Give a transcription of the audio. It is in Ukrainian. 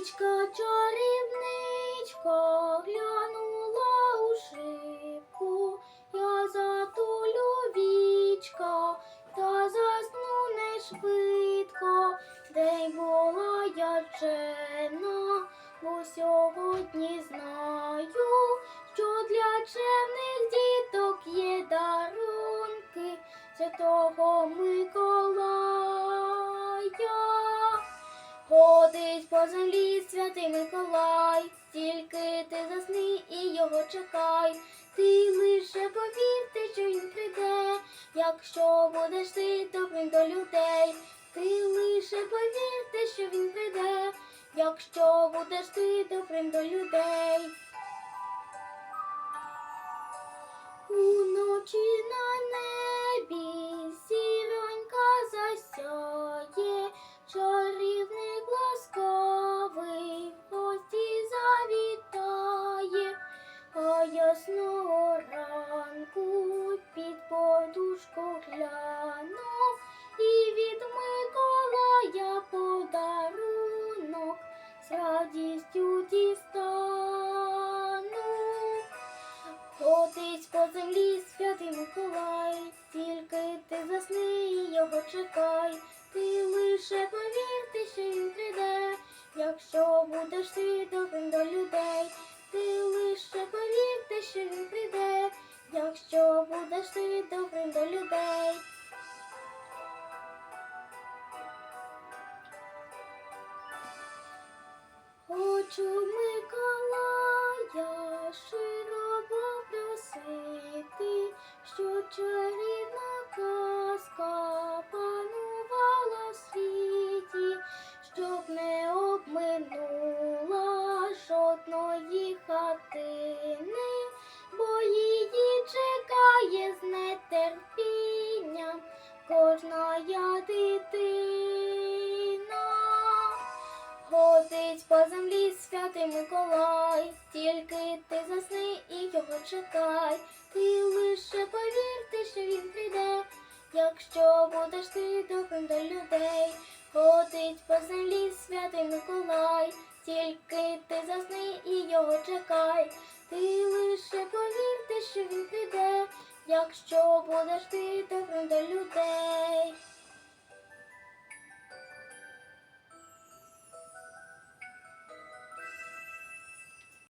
Чарівничка, чарівничка, глянула у шибку, я затулю вічка, та засну не швидко, де була я вчена, бо сьогодні знаю, що для чемних діток є дарунки. Святого Миколая. Ходить по землі святий Миколай, тільки ти засни і його чекай. Ти лише повірте, що він прийде, якщо будеш ти добрим до людей. Ти лише повірте, що він прийде, якщо будеш ти добрим до людей. Ранку під подушку гляну і від Миколая подарунок з радістю дістану. Ходить по землі святий Миколай, тільки ти засни і його чекай. Ти лише повірте, що він прийде, якщо будеш ти добрим до людей. Ти лише повірте, жодної хатини, бо її чекає з нетерпінням кожна я дитина. Ходить по землі святий Миколай, тільки ти засни і його чекай. Ти лише повірте, що він прийде, якщо будеш ти добрим до людей. Ходить по землі святий Миколай, тільки ти засни і його чекай. Ти лише повірте, що він піде, якщо будеш ти добрим до людей.